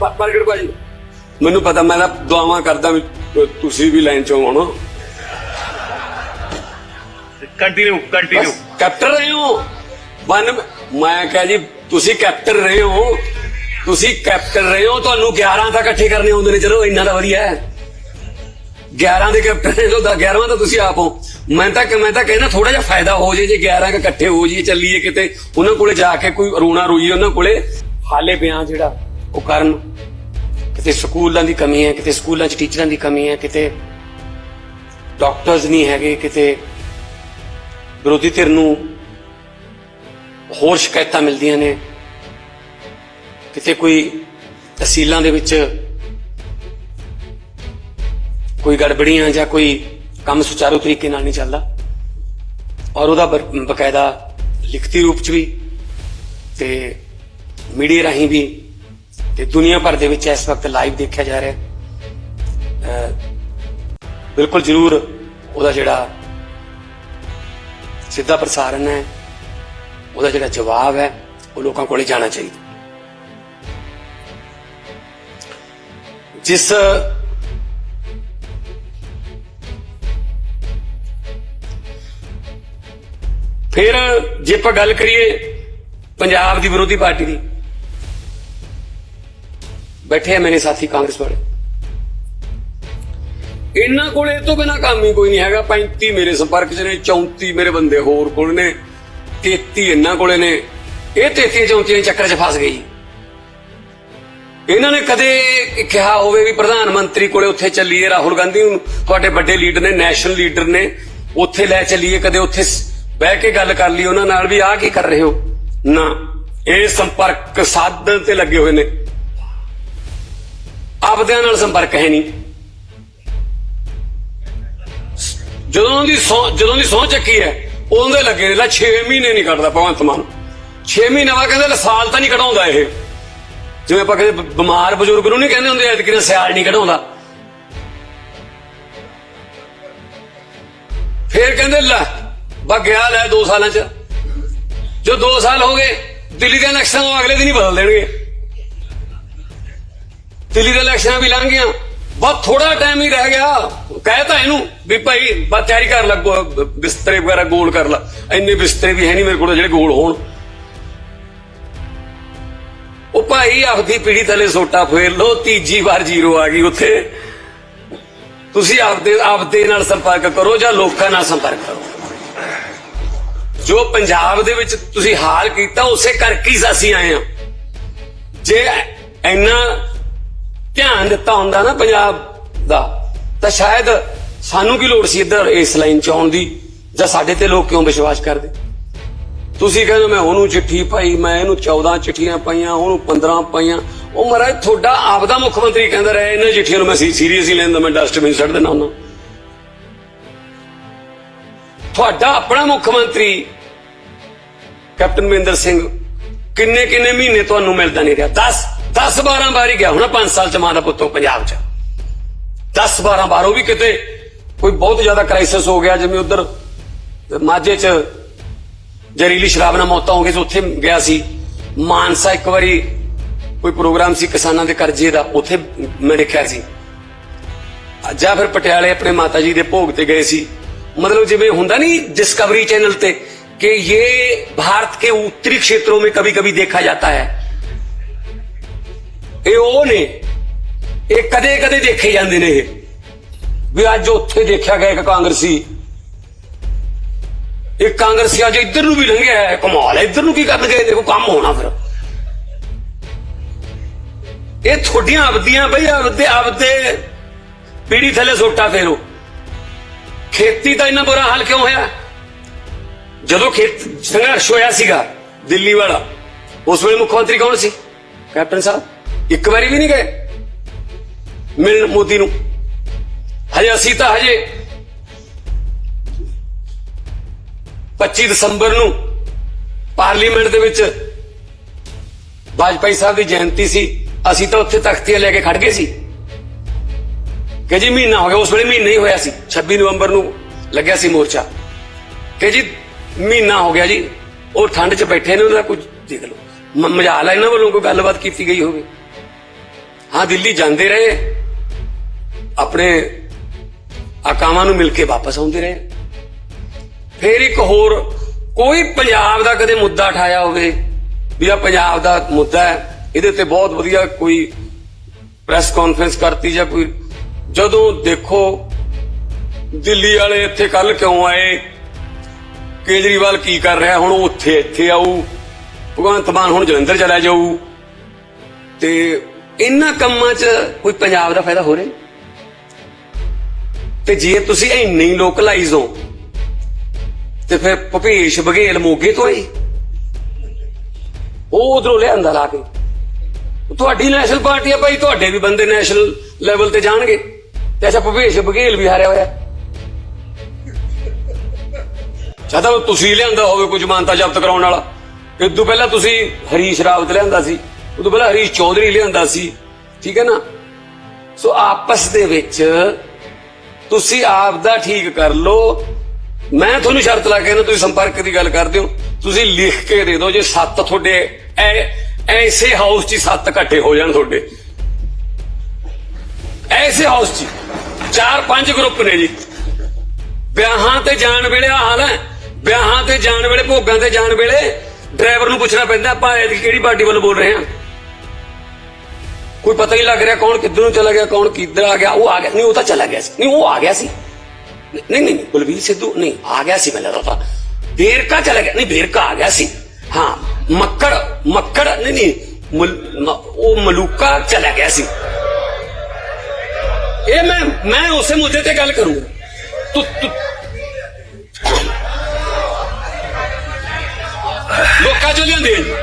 ਪ੍ਰਗਟ ਭਾਜੀ ਮੈਨੂੰ ਪਤਾ ਮੈਂ ਤਾਂ ਦੁਆਵਾਂ ਕਰਦਾ ਵੀ ਤੁਸੀਂ ਵੀ ਲਾਈਨ ਚੋਂ ਆਉਣਾ। ਕੰਟੀਨਿਊ ਕੰਟੀਨਿਊ ਕੈਪਟਨ ਰਹੇ ਹੋ। ਵਨ ਮੈਂ ਕਹਾਂ ਜੀ ਤੁਸੀਂ ਕੈਪਟਨ ਰਹੇ ਹੋ। ਤੁਸੀਂ ਕੈਪਟਨ ਰਹੇ ਹੋ ਤੁਹਾਨੂੰ 11 ਤਾਂ ਇਕੱਠੇ ਕਰਨੇ ਆਉਂਦੇ ਨੇ। ਚਲੋ ਇੰਨਾ ਤਾਂ ਵਧੀਆ ਹੈ। 11 ਦੇ ਕੈਪਟਨ ਨੇ ਤਾਂ 11ਵਾਂ ਤਾਂ ਤੁਸੀਂ ਆਪ ਹੋ। ਮੈਂ ਤਾਂ ਮੈਂ ਤਾਂ ਕਹਿੰਦਾ ਥੋੜਾ ਜਿਹਾ ਫਾਇਦਾ ਹੋ ਜੇ ਜੇ 11 ਕ ਇਕੱਠੇ ਹੋ ਜੀ ਚੱਲੀਏ ਕਿਤੇ। ਉਹਨਾਂ ਕੋਲੇ ਜਾ ਕੇ ਕੋਈ ਰੋਣਾ ਰੋਈਏ ਉਹਨਾਂ ਕੋਲੇ। ਹਾਲੇ ਬਿਆਨ ਜਿਹੜਾ ਉਹ ਕਰਨ ਕਿਤੇ ਸਕੂਲਾਂ ਦੀ ਕਮੀ ਹੈ, ਕਿਤੇ ਸਕੂਲਾਂ 'ਚ ਟੀਚਰਾਂ ਦੀ ਕਮੀ ਹੈ, ਕਿਤੇ ਡਾਕਟਰਸ ਨਹੀਂ ਹੈਗੇ, ਕਿਤੇ ਵਿਰੋਧੀ ਧਿਰ ਨੂੰ ਹੋਰ ਸ਼ਿਕਾਇਤਾਂ ਮਿਲਦੀਆਂ ਨੇ, ਕਿਤੇ ਕੋਈ ਤਹਿਸੀਲਾਂ ਦੇ ਵਿੱਚ ਕੋਈ ਗੜਬੜੀਆਂ ਜਾਂ ਕੋਈ ਕੰਮ ਸੁਚਾਰੂ ਤਰੀਕੇ ਨਾਲ ਨਹੀਂ ਚੱਲਦਾ। ਔਰ ਉਹਦਾ ਬਰ- ਬਕਾਇਦਾ ਲਿਖਤੀ ਰੂਪ ਚ ਵੀ ਤੇ ਮੀਡੀਆ ਰਾਹੀਂ ਵੀ ਤੇ ਦੁਨੀਆ ਭਰ ਦੇ ਵਿੱਚ ਇਸ ਵਕਤ ਲਾਈਵ ਦੇਖਿਆ ਜਾ ਰਿਹਾ ਹੈ। ਬਿਲਕੁਲ ਜ਼ਰੂਰ ਉਹਦਾ ਜਿਹੜਾ ਸਿੱਧਾ ਪ੍ਰਸਾਰਣ ਹੈ, ਉਹਦਾ ਜਿਹੜਾ ਜਵਾਬ ਹੈ, ਉਹ ਲੋਕਾਂ ਕੋਲੇ ਜਾਣਾ ਚਾਹੀਦਾ। ਜਿਸ ਫਿਰ ਜੇ ਆਪਾਂ ਗੱਲ ਕਰੀਏ ਪੰਜਾਬ ਦੀ ਵਿਰੋਧੀ ਪਾਰਟੀ ਦੀ ਬੈਠੇ ਆ ਮੇਰੇ ਸਾਥੀ ਕਾਂਗਰਸ ਵਾਲੇ। ਇਹਨਾਂ ਕੋਲ ਇਹ ਤੋਂ ਬਿਨਾ ਕੰਮ ਹੀ ਕੋਈ ਨਹੀਂ ਹੈਗਾ। 35 ਮੇਰੇ ਸੰਪਰਕ 'ਚ ਨੇ 34 ਮੇਰੇ ਬੰਦੇ ਹੋਰ ਕੋਲ ਨੇ 33 ਇਹਨਾਂ ਕੋਲੇ ਨੇ। ਇਹ 33 34 ਚੱਕਰ 'ਚ ਫਸ ਗਈ ਇਹਨਾਂ ਨੇ ਕਦੇ ਕਿਹਾ ਹੋਵੇ ਵੀ ਪ੍ਰਧਾਨ ਮੰਤਰੀ ਕੋਲੇ ਉੱਥੇ ਚੱਲੀਏ, ਰਾਹੁਲ ਗਾਂਧੀ ਨੂੰ ਤੁਹਾਡੇ ਵੱਡੇ ਲੀਡਰ ਨੇ, ਨੈਸ਼ਨਲ ਲੀਡਰ ਨੇ, ਉੱਥੇ ਲੈ ਚੱਲੀਏ, ਕਦੇ ਉੱਥੇ ਬਹਿ ਕੇ ਗੱਲ ਕਰ ਲਈ ਉਹਨਾਂ ਨਾਲ ਵੀ ਆਹ ਕੀ ਕਰ ਰਹੇ ਹੋ? ਨਾ। ਇਹ ਸੰਪਰਕ ਸਾਧਨ ਤੇ ਲੱਗੇ ਹੋਏ ਨੇ। ਆਪਦਿਆਂ ਨਾਲ ਸੰਪਰਕ ਹੈ ਨਹੀਂ। ਜਦੋਂ ਦੀ ਸਹੁੰ ਜਦੋਂ ਦੀ ਸਹੁੰ ਚੱਕੀ ਹੈ, ਉਦੋਂ ਦੇ ਲੱਗੇ ਨੇ, ਲੈ 6 ਮਹੀਨੇ ਨਹੀਂ ਕੱਢਦਾ ਭਗਵੰਤ ਮਾਨ। 6 ਮਹੀਨੇ ਬਾਅਦ ਕਹਿੰਦੇ ਲੈ ਸਾਲ ਤਾਂ ਨਹੀਂ ਕਢਾਉਂਦਾ ਇਹ। ਜਿਵੇਂ ਆਪਾਂ ਕਹਿੰਦੇ ਬਿਮਾਰ ਬਜ਼ੁਰਗ ਨੂੰ ਨਹੀਂ ਕਹਿੰਦੇ ਹੁੰਦੇ, ਐਤਕੀ ਨੇ ਸਿਆਲ ਨਹੀਂ ਕਢਾਉਂਦਾ। ਫੇਰ ਕਹਿੰਦੇ, ਲੈ ਬਾ ਗਿਆ ਲੈ 2 ਸਾਲਾਂ ਚ। ਜੋ 2 ਸਾਲ ਹੋ ਗਏ, ਦਿੱਲੀ ਦੇ ਇਲੈਕਸ਼ਨ ਉਹ ਅਗਲੇ ਦਿਨ ਹੀ ਬਦਲ ਦੇਣਗੇ। ਦਿੱਲੀ ਦੇ ਇਲੈਕਸ਼ਨਾਂ ਵੀ ਲੰਘ ਗਈਆਂ ਬਹੁਤ ਥੋੜਾ ਟਾਈਮ ਹੀ ਰਹਿ ਗਿਆ। ਕਹਿਤਾ ਇਹਨੂੰ ਵੀ ਭਾਈ, ਬਸ ਤਿਆਰੀ ਕਰ ਲੱਗੋ ਬਿਸਤਰੇ ਵਗੈਰਾ ਗੋਲ ਕਰ ਲਾ। ਇੰਨੇ ਬਿਸਤਰੇ ਵੀ ਹੈ ਨਹੀਂ ਮੇਰੇ ਕੋਲ ਜਿਹੜੇ ਗੋਲ ਹੋਣ। ਉਹ ਭਾਈ ਆਪਦੀ ਪੀੜੀ ਥੱਲੇ ਸੋਟਾ ਫੇਰ ਲੋ ਤੀਜੀ ਵਾਰ ਜ਼ੀਰੋ ਆ ਗਈ ਉੱਥੇ। ਤੁਸੀਂ ਆਪਦੇ ਆਪਦੇ ਨਾਲ ਸੰਪਰਕ ਕਰੋ ਜਾਂ ਲੋਕਾਂ ਨਾਲ ਸੰਪਰਕ ਕਰੋ। ਜੋ ਪੰਜਾਬ ਦੇ ਵਿੱਚ ਤੁਸੀਂ ਹਾਲ ਕੀਤਾ, ਉਸੇ ਕਰਕੇ ਹੀ ਅਸੀਂ ਆਏ ਹਾਂ। ਜੇ ਇੰਨਾ ਧਿਆਨ ਦਿੱਤਾ ਹੁੰਦਾ ਨਾ ਪੰਜਾਬ ਦਾ, ਤਾਂ ਸ਼ਾਇਦ ਸਾਨੂੰ ਕੀ ਲੋੜ ਸੀ ਇੱਧਰ ਇਸ ਲਾਈਨ ਚ ਆਉਣ ਦੀ? ਜਾਂ ਸਾਡੇ ਤੇ ਲੋਕ ਕਿਉਂ ਵਿਸ਼ਵਾਸ ਕਰਦੇ? ਤੁਸੀਂ ਕਹਿੰਦੇ ਮੈਂ ਉਹਨੂੰ ਚਿੱਠੀ ਪਾਈ, ਮੈਂ ਇਹਨੂੰ 14 ਚਿੱਠੀਆਂ ਪਾਈਆਂ, ਉਹਨੂੰ 15 ਪਾਈਆਂ। ਉਹ ਮਹਾਰਾਜ, ਤੁਹਾਡਾ ਆਪਦਾ ਮੁੱਖ ਮੰਤਰੀ ਕਹਿੰਦਾ ਰਿਹਾ, ਇਹਨਾਂ ਚਿੱਠੀਆਂ ਨੂੰ ਮੈਂ ਸੀਰੀਅਸਲੀ ਲੈਂਦਾ ਮੈਂ ਡਸਟਬਿਨ ਛੱਡ ਦੇਣਾ ਉਹਨਾਂ ਤੁਹਾਡਾ ਆਪਣਾ ਮੁੱਖ ਮੰਤਰੀ, ਕੈਪਟਨ ਮਹਿੰਦਰ ਸਿੰਘ ਕਿੰਨੇ ਕਿੰਨੇ ਮਹੀਨੇ ਤੁਹਾਨੂੰ ਮਿਲਦਾ ਨਹੀਂ ਰਿਹਾ? 10 ਦਸ ਬਾਰਾਂ ਬਾਰ ਹੀ ਗਿਆ, ਹੋਣਾ ਪੰਜ ਸਾਲ ਚ ਮਾਂ ਦਾ ਪੁੱਤੋਂ ਪੰਜਾਬ ਚ। ਦਸ ਬਾਰਾਂ ਬਾਰ ਉਹ ਵੀ ਕਿਤੇ ਕੋਈ ਬਹੁਤ ਜ਼ਿਆਦਾ ਕ੍ਰਾਈਸਿਸ ਹੋ ਗਿਆ, ਜਿਵੇਂ ਉਧਰ ਮਾਝੇ ਚ ਜ਼ਹਿਰੀਲੀ ਸ਼ਰਾਬ ਨਾਲ ਮੌਤਾਂ ਹੋ ਗਈ ਸੀ, ਉੱਥੇ ਗਿਆ ਸੀ। ਮਾਨਸਾ ਇੱਕ ਵਾਰੀ ਕੋਈ ਪ੍ਰੋਗਰਾਮ ਸੀ ਕਿਸਾਨਾਂ ਦੇ ਕਰਜ਼ੇ ਦਾ, ਉੱਥੇ ਮੈਂ ਦੇਖਿਆ ਸੀ। ਜਾਂ ਫਿਰ ਪਟਿਆਲੇ ਆਪਣੇ ਮਾਤਾ ਜੀ ਦੇ ਭੋਗ ਤੇ ਗਏ ਸੀ। ਮਤਲਬ ਜਿਵੇਂ ਹੁੰਦਾ नहीं ਡਿਸਕਵਰੀ ਚੈਨਲ ਤੇ, ਕਿ ये ਭਾਰਤ ਕੇ ਉੱਤਰੀ क्षेत्रों में कभी कभी ਦੇਖਿਆ जाता ਹੈ। ਇਹ ਉਹ ਨੇ। ਇਹ ਕਦੇ ਕਦੇ ਦੇਖੇ ਜਾਂਦੇ ਨੇ ਇਹ। ਵੀ ਅੱਜ ਉੱਥੇ ਦੇਖਿਆ ਗਿਆ ਇੱਕ ਕਾਂਗਰਸੀ। ਇਹ ਕਾਂਗਰਸੀ ਅੱਜ ਇੱਧਰ ਨੂੰ ਵੀ ਲੰਘਿਆ ਹੈ, ਕਮਾਲ ਇੱਧਰ ਨੂੰ ਕੀ ਕਰਨ ਗਏ? ਦੇਖੋ, ਕੰਮ ਹੋਣਾ ਫਿਰ। ਇਹ ਤੁਹਾਡੀਆਂ ਆਪਦੀਆਂ ਬਈ, ਆਪਦੇ ਆਪਦੇ ਪੀੜੀ ਥੱਲੇ ਸੋਟਾ ਫੇਰੋ। ਖੇਤੀ ਦਾ ਇੰਨਾ ਬੁਰਾ ਹਾਲ ਕਿਉਂ ਹੋਇਆ? ਜਦੋਂ ਖੇਤ ਸੰਘਰਸ਼ ਹੋਇਆ ਸੀਗਾ, ਦਿੱਲੀ ਵਾਲਾ, ਉਸ ਵੇਲੇ ਮੁੱਖ ਮੰਤਰੀ ਕੌਣ ਸੀ? ਕੈਪਟਨ ਸਾਹਿਬ? ਇੱਕ ਵਾਰੀ ਵੀ ਨਹੀਂ ਗਏ। ਮਿਲਣ ਮੋਦੀ ਨੂੰ। ਹਜੇ ਅਸੀਂ ਤਾਂ ਹਜੇ 25 ਦਸੰਬਰ ਨੂੰ ਪਾਰਲੀਮੈਂਟ ਦੇ ਵਿੱਚ ਵਾਜਪਾਈ ਸਾਹਿਬ ਦੀ ਜਯੰਤੀ ਸੀ। ਅਸੀਂ ਤਾਂ ਉੱਥੇ ਤਖਤੀਆਂ ਲੈ ਕੇ ਖੜ ਗਏ ਸੀ। ਕਿ ਜੀ ਮਹੀਨਾ ਹੋ ਗਿਆ, ਉਸ ਵੇਲੇ ਮਹੀਨਾ ਹੀ ਹੋਇਆ ਸੀ। 26 ਨਵੰਬਰ ਨੂੰ ਲੱਗਿਆ ਸੀ ਮੋਰਚਾ। ਕਿ ਜੀ ਮਹੀਨਾ ਹੋ ਗਿਆ ਜੀ, ਉਹ ਠੰਡ 'ਚ ਬੈਠੇ ਨੇ ਉਹਨਾਂ ਦਾ ਕੁਝ ਦੇਖ ਲਓ। ਮ- ਮਜਾਲ ਆ ਇਹਨਾਂ ਵੱਲੋਂ, ਕੋਈ ਗੱਲਬਾਤ ਕੀਤੀ ਗਈ ਹੋਵੇ। ਹਾਂ ਦਿੱਲੀ ਜਾਂਦੇ ਰਹੇ, ਆਪਣੇ ਆਕਾਵਾਂ ਨੂੰ ਮਿਲ ਕੇ ਵਾਪਸ ਆਉਂਦੇ ਰਹੇ। ਫਿਰ ਇੱਕ ਹੋਰ, ਕੋਈ ਪੰਜਾਬ ਦਾ ਕਦੇ ਮੁੱਦਾ ਉਠਾਇਆ ਹੋਵੇ, ਵੀ ਆ ਪੰਜਾਬ ਦਾ ਮੁੱਦਾ ਹੈ, ਇਹਦੇ ਤੇ ਬਹੁਤ ਵਧੀਆ ਕੋਈ ਪ੍ਰੈਸ ਕਾਨਫਰੰਸ ਕਰਤੀ ਜਾਂ ਕੋਈ, ਜਦੋਂ ਦੇਖੋ ਦਿੱਲੀ ਵਾਲੇ ਇੱਥੇ ਕੱਲ ਕਿਉਂ ਆਏ, ਕੇਜਰੀਵਾਲ ਕੀ ਕਰ ਰਿਹਾ, ਹੁਣ ਉੱਥੇ ਇੱਥੇ ਆਊ, ਭਗਵੰਤ ਮਾਨ ਹੁਣ ਜਲੰਧਰ ਚਲਾ ਜਾਊ, ਤੇ ਇਹਨਾਂ ਕੰਮਾਂ 'ਚ ਕੋਈ ਪੰਜਾਬ ਦਾ ਫਾਇਦਾ ਹੋ ਰਿਹਾ? ਤੇ ਜੇ ਤੁਸੀਂ ਇੰਨੇ ਹੀ ਲੋਕਲਾਈਜ਼ ਹੋ, ਤੇ ਫਿਰ ਭਪੇਸ਼ ਬਘੇਲ ਮੋਗੇ ਤੋਂ ਆਈ ਉਹ ਉਧਰੋਂ ਲਿਆਂਦਾ ਲਾ ਕੇ। ਤੁਹਾਡੀ ਨੈਸ਼ਨਲ ਪਾਰਟੀ ਆ ਭਾਈ, ਤੁਹਾਡੇ ਵੀ ਬੰਦੇ ਨੈਸ਼ਨਲ ਲੈਵਲ ਤੇ ਜਾਣਗੇ। ਤੇ ਅੱਛਾ, ਭਪੇਸ਼ ਬਘੇਲ ਵੀ ਹਾਰਿਆ ਹੋਇਆ। ਚਾਹਤਾ ਤੁਸੀਂ ਲਿਆਂਦਾ ਹੋਵੇ ਕੁਝ ਮਾਨਤਾ ਜ਼ਬਤ ਕਰਾਉਣ ਵਾਲਾ। ਇਦੋਂ ਪਹਿਲਾਂ ਤੁਸੀਂ ਹਰੀਸ਼ ਰਾਵਤ ਲਿਆਂਦਾ ਸੀ। ਉਦੋਂ ਪਹਿਲਾਂ ਹਰੀਸ਼ ਚੌਧਰੀ ਲਿਆਂਦਾ ਸੀ, ਠੀਕ ਹੈ ਨਾ? ਸੋ ਆਪਸ ਦੇ ਵਿੱਚ ਤੁਸੀਂ ਆਪ ਦਾ ਠੀਕ ਕਰ ਲਓ। ਮੈਂ ਤੁਹਾਨੂੰ ਸ਼ਰਤ ਲਾ ਕੇ ਨਾ ਤੁਸੀਂ ਸੰਪਰਕ ਦੀ ਗੱਲ ਕਰਦੇ ਹੋ। ਤੁਸੀਂ ਲਿਖ ਕੇ ਦੇ ਦਿਓ ਜੇ ਸੱਤ ਤੁਹਾਡੇ ਐਸੇ ਹਾਊਸ 'ਚ ਸੱਤ ਇਕੱਠੇ ਹੋ ਜਾਣ ਤੁਹਾਡੇ। ਐਸੇ ਹਾਊਸ 'ਚ ਚਾਰ ਪੰਜ ਗਰੁੱਪ ਨੇ ਜੀ। ਵਿਆਹਾਂ ਤੇ ਜਾਣ ਵੇਲੇ ਹਾਲ ਹੈ। ਵਿਆਹਾਂ ਤੇ ਜਾਣ ਵੇਲੇ, ਭੋਗਾਂ ਤੇ ਜਾਣ ਵੇਲੇ ਡਰਾਈਵਰ ਨੂੰ ਪੁੱਛਣਾ ਪੈਂਦਾ, ਆਪਾਂ ਕਿਹੜੀ ਪਾਰਟੀ ਵੱਲੋਂ ਬੋਲ ਰਹੇ ਹਾਂ? ਕੋਈ ਪਤਾ ਹੀ ਲੱਗ ਰਿਹਾ ਕੌਣ ਕਿੱਧਰ ਨੂੰ ਚਲਾ ਗਿਆ ਕੌਣ ਕਿੱਧਰ ਆ ਗਿਆ ਉਹ ਆ ਗਿਆ ਨਹੀਂ ਉਹ ਤਾਂ ਚਲਾ ਗਿਆ ਸੀ ਨਹੀਂ ਉਹ ਆ ਗਿਆ ਸੀ ਨਹੀਂ ਨਹੀਂ ਬਲਵੀਰ ਸਿੱਧੂ ਨਹੀਂ ਆ ਗਿਆ ਸੀ ਮੈਨੂੰ ਲੱਗਦਾ ਵੇਰਕਾ ਚਲਾ ਗਿਆ ਨਹੀਂ ਵੇਰਕਾ ਆ ਗਿਆ ਸੀ ਹਾਂ ਮੱਕੜ ਮੱਕੜ ਨਹੀਂ ਨਹੀਂ ਮਲ- ਮ- ਉਹ ਮਲੂਕਾ ਚਲਾ ਗਿਆ ਸੀ ਇਹ ਮੈਂ ਮੈਂ ਉਸੇ ਮੁੱਦੇ ਤੇ ਗੱਲ ਕਰੂੰਗਾ ਤੂੰ ਤੂੰ ਲੋਕਾਂ ਚੋਂ ਲਿਆਂਦੇ ਆ ਜੀ।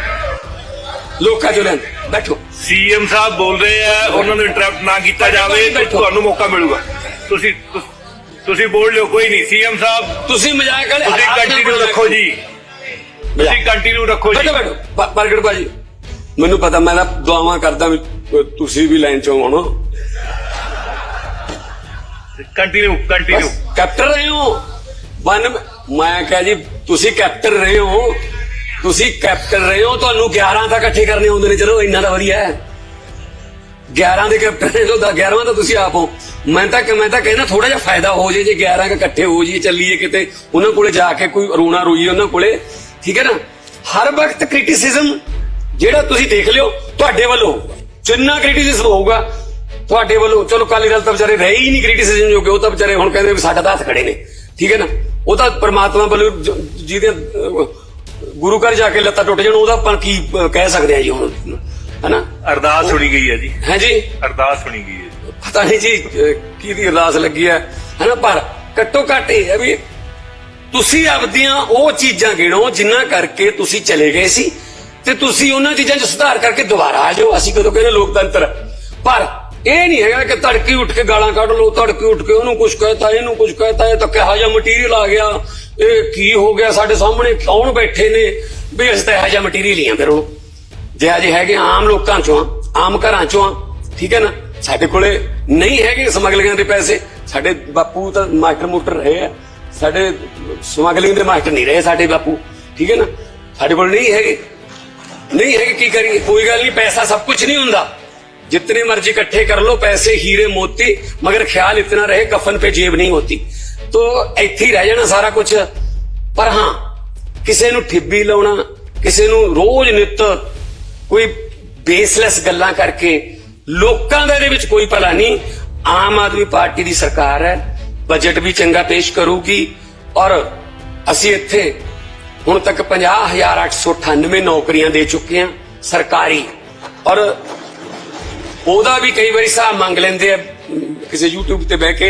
ਲੋਕਾਂ ਚੋਂ ਲਿਆਂਦੇ ਬੈਠੋ। ਸੀਐਮ ਸਾਹਿਬ ਬੋਲ ਰਹੇ ਆ ਉਹਨਾਂ ਨੂੰ ਇੰਟਰਰਪਟ ਨਾ ਕੀਤਾ ਜਾਵੇ। ਤੁਹਾਨੂੰ ਮੌਕਾ ਮਿਲੂਗਾ। ਤੁਸੀਂ ਤੁਸ- ਬੋਲ ਲਿਓ ਕੋਈ ਨਹੀਂ। ਸੀਐਮ ਸਾਹਿਬ ਤੁਸੀਂ ਮਜ਼ਾਕ ਵਾਲੇ ਤੁਸੀਂ ਕੰਟੀਨਿਊ ਰੱਖੋ ਜੀ। ਤੁਸੀਂ ਕੰਟੀਨਿਊ ਰੱਖੋ ਜੀ। ਬੈਠੋ ਬੈਠੋ। ਪ੍ਰਗਟ ਭਾਜੀ ਮੈਨੂੰ ਪਤਾ ਮੈਂ ਤਾਂ ਦੁਆਵਾਂ ਕਰਦਾ ਵੀ ਤੁਸੀਂ ਵੀ ਲਾਈਨ ਚੋਂ ਆਉਣਾ। Continue continue. ਕੈਪਟਨ ਰਹੇ ਹੋ। ਵਨ ਮੈਂ ਕਹਾਂ ਜੀ ਤੁਸੀਂ ਕੈਪਟਨ ਰਹੇ ਹੋ। ਤੁਸੀਂ ਕੈਪਟਨ ਰਹੇ ਹੋ, ਤੁਹਾਨੂੰ 11 ਤਾਂ ਇਕੱਠੇ ਕਰਨੇ ਆਉਂਦੇ ਨੇ। ਚਲੋ, ਇੰਨਾ ਤਾਂ ਵਧੀਆ ਹੈ। 11 ਦੇ ਕੈਪਟਨ ਨੇ ਤਾਂ 11ਵਾਂ ਤਾਂ ਤੁਸੀਂ ਆਪ ਹੋ। ਮੈਂ ਤਾਂ ਮੈਂ ਤਾਂ ਕਹਿੰਦਾ ਥੋੜਾ ਜਿਹਾ ਫਾਇਦਾ ਹੋ ਜੇ ਜੇ 11 ਇਕੱਠੇ ਹੋ ਜੀ ਚੱਲੀਏ ਕਿਤੇ। ਉਹਨਾਂ ਕੋਲੇ ਜਾ ਕੇ ਕੋਈ ਰੋਣਾ ਰੋਈਏ ਉਹਨਾਂ ਕੋਲੇ। ਠੀਕ ਹੈ ਨਾ? ਹਰ ਵਕਤ ਕ੍ਰਿਟਿਸਿਜ਼ਮ ਜਿਹੜਾ ਤੁਸੀਂ ਦੇਖ ਲਿਓ, ਤੁਹਾਡੇ ਵੱਲੋਂ। ਹੋਊਗਾ ਜਿੰਨਾ ਕ੍ਰਿਟਿਸਿਜ਼ਮ ਹੋਊਗਾ, ਤੁਹਾਡੇ ਵੱਲੋਂ। ਚਲੋ ਕਾਲੀ ਦਲ ਤਾਂ ਵਿਚਾਰੇ ਰਹੇ ਹੀ ਨਹੀਂ ਕ੍ਰਿਟਿਸਿਜ਼ਮ ਜੋਗੇ। ਉਹ ਤਾਂ ਵਿਚਾਰੇ ਹੁਣ ਕਹਿੰਦੇ ਵੀ ਸਾਡਾ ਤਾਂ ਹੱਥ ਖੜੇ ਨੇ। ਠੀਕ ਹੈ ਨਾ? ਉਹ ਤਾਂ ਪਰਮਾਤਮਾ ਵੱਲੋਂ ਜਿਹਦੇ ਗੁਰੂ ਘਰ ਜਾ ਕੇ ਲੱਤਾਂ ਟੁੱਟ ਜਾਣ ਉਹਦਾ ਆਪਾਂ ਕੀ ਅਹ, ਕਹਿ ਸਕਦੇ ਆ ਜੀ ਹੁਣ? ਹਨਾ? ਅਰਦਾਸ ਸੁਣੀ ਗਈ ਹੈ ਜੀ। ਹੈ ਜੀ? ਅਰਦਾਸ ਸੁਣੀ ਗਈ ਹੈ ਜੀ। ਪਤਾ ਨਹੀਂ ਜੀ ਅਹ, ਕਿਹਦੀ ਅਰਦਾਸ ਲੱਗੀ ਹੈ। ਹਨਾ ਪਰ ਘੱਟੋ ਘੱਟ ਇਹ ਹੈ ਵੀ ਤੁਸੀਂ ਆਪਦੀਆਂ ਉਹ ਚੀਜ਼ਾਂ ਗਿਣੋ ਜਿੰਨਾ ਕਰਕੇ ਤੁਸੀਂ ਚਲੇ ਗਏ ਸੀ ਤੇ ਤੁਸੀਂ ਉਹਨਾਂ ਚੀਜ਼ਾਂ 'ਚ ਸੁਧਾਰ ਕਰਕੇ ਦੁਬਾਰਾ ਆ ਜਾਓ। ਅਸੀਂ ਕਦੋਂ ਕਹਿੰਦੇ ਲੋਕਤੰਤਰ। ਪਰ ਇਹ ਨਹੀਂ ਹੈਗਾ ਕਿ ਤੜਕੀ ਉੱਠ ਕੇ ਗਾਲਾਂ ਕੱਢ ਲਓ ਤੜਕੀ ਉੱਠ ਕੇ ਉਹਨੂੰ ਕੁਝ ਕਹਤਾ ਇਹਨੂੰ ਕੁਝ ਕਹਤਾ ਇਹ ਤਾਂ ਕਿਹਾ ਜਿਹਾ ਮਟੀਰੀਅਲ ਆ ਗਿਆ। ਇਹ ਕੀ ਹੋ ਗਿਆ ਸਾਡੇ ਸਾਹਮਣੇ ਕੌਣ ਬੈਠੇ ਨੇ ਵੀ ਅਸੀਂ ਤਾਂ ਇਹੋ ਜਿਹਾ ਮਟੀਰੀਅਲ ਹੀ ਆ ਫਿਰ ਉਹ ਜੇ ਅਜੇ ਹੈਗੇ ਆਮ ਲੋਕਾਂ ਚੋਂ ਆ, ਆਮ ਘਰਾਂ ਚੋਂ ਆ, ਠੀਕ ਹੈ ਨਾ ਸਾਡੇ ਕੋਲੇ ਨਹੀਂ ਹੈਗੇ ਸਮਗਲਿੰਗਾਂ ਦੇ ਪੈਸੇ ਸਾਡੇ ਬਾਪੂ ਤਾਂ ਮਾਸਟਰ ਮੋਟਰ ਰਹੇ ਆ ਸਾਡੇ ਸਮਗਲਿੰਗ ਦੇ ਮਾਸਟਰ ਨਹੀਂ ਰਹੇ ਸਾਡੇ ਬਾਪੂ ਠੀਕ ਹੈ ਨਾ ਸਾਡੇ ਕੋਲ ਨਹੀਂ ਹੈਗੇ ਨਹੀਂ ਹੈਗੇ ਕੀ ਕਰੀਏ ਕੋਈ ਗੱਲ ਨਹੀਂ ਪੈਸਾ ਸਭ ਕੁਝ ਨਹੀਂ ਹੁੰਦਾ जितने मर्जी इकट्ठे कर लो पैसे हीरे मोती मगर ख्याल इतना रहे कफन पे जेब नहीं होती तो ਇੱਥੇ ਹੀ ਰਹਿ ਜਾਣਾ ਸਾਰਾ ਕੁਝ ਪਰ ਹਾਂ, ਕਿਸੇ ਨੂੰ ਠਿੱਬੀ ਲਾਉਣਾ, ਕਿਸੇ ਨੂੰ ਰੋਜ਼ ਨਿਤ ਕੋਈ ਬੇਸਲੈਸ ਗੱਲਾਂ ਕਰਕੇ ਲੋਕਾਂ ਦਾ ਇਹਦੇ ਵਿੱਚ ਕੋਈ ਭਲਾ ਨਹੀਂ। ਆਮ ਆਦਮੀ ਪਾਰਟੀ ਦੀ ਸਰਕਾਰ ਹੈ ਬਜਟ ਵੀ ਚੰਗਾ ਪੇਸ਼ ਕਰੂਗੀ ਔਰ ਅਸੀਂ ਇੱਥੇ ਹੁਣ ਤੱਕ 50898 ਨੌਕਰੀਆਂ ਦੇ ਚੁੱਕੇ ਹਾਂ ਸਰਕਾਰੀ। ਔਰ ਉਹਦਾ ਵੀ ਕਈ ਵਾਰੀ ਹਿਸਾਬ ਮੰਗ ਲੈਂਦੇ ਆ, ਕਿਸੇ YouTube ਤੇ ਬਹਿ ਕੇ